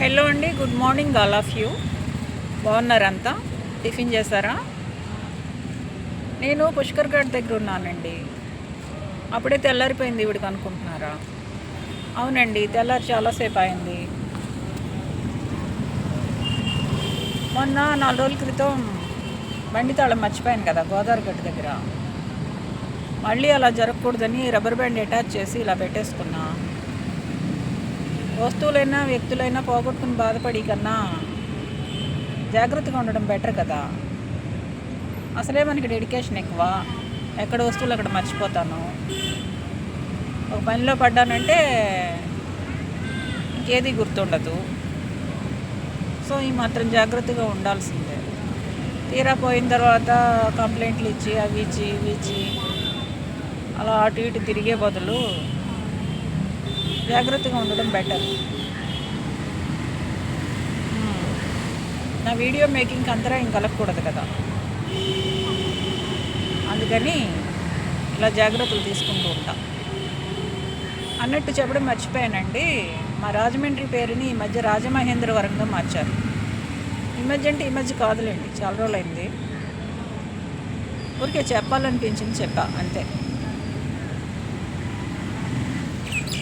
Hello అండి good morning all of you. బాగున్నారంతా? Tiffin చేశారా? నేను పుష్కర్ ఘాట్ దగ్గర ఉన్నానండి. అప్పుడే తెల్లారిపోయింది ఇవిడికి అనుకుంటున్నారా? అవునండి తెల్లారి చాలాసేపు అయింది. మొన్న నాలుగు రోజుల క్రితం బండి తాళం మర్చిపోయాను కదా గోదావరి గట్టు దగ్గర. మళ్ళీ అలా జరగకూడదని రబ్బర్ బ్యాండ్ అటాచ్ చేసి ఇలా పెట్టేసుకున్నా. వస్తువులైనా వ్యక్తులైనా పోగొట్టుకుని బాధపడి కన్నా జాగ్రత్తగా ఉండడం బెటర్ కదా. అసలే మనకి డెడికేషన్ ఎక్కువ. ఎక్కడ వస్తువులు అక్కడ మర్చిపోతాను. ఒక పనిలో పడ్డానంటే ఇంకేది గుర్తుండదు. సో ఈ మాత్రం జాగ్రత్తగా ఉండాల్సిందే. తీరా పోయిన తర్వాత కంప్లైంట్లు ఇచ్చి అవి ఇచ్చి ఇవి ఇచ్చి అలా అటు ఇటు తిరిగే బదులు జాగ్రత్తగా ఉండడం బెటర్ నా వీడియో మేకింగ్కి అంతరాయం కలగకూడదు కదా. అందుకని ఇలా జాగ్రత్తలు తీసుకుంటూ ఉంటా. అన్నట్టు చెప్పడం మర్చిపోయానండి. మా రాజమండ్రి పేరుని ఈ మధ్య రాజమహేంద్రవరంగా మార్చారు. ఈ మధ్య అంటే ఈ మధ్య కాదులేండి చాలా రోజులైంది. ఊరికే చెప్పాలనిపించింది చెప్పా అంతే.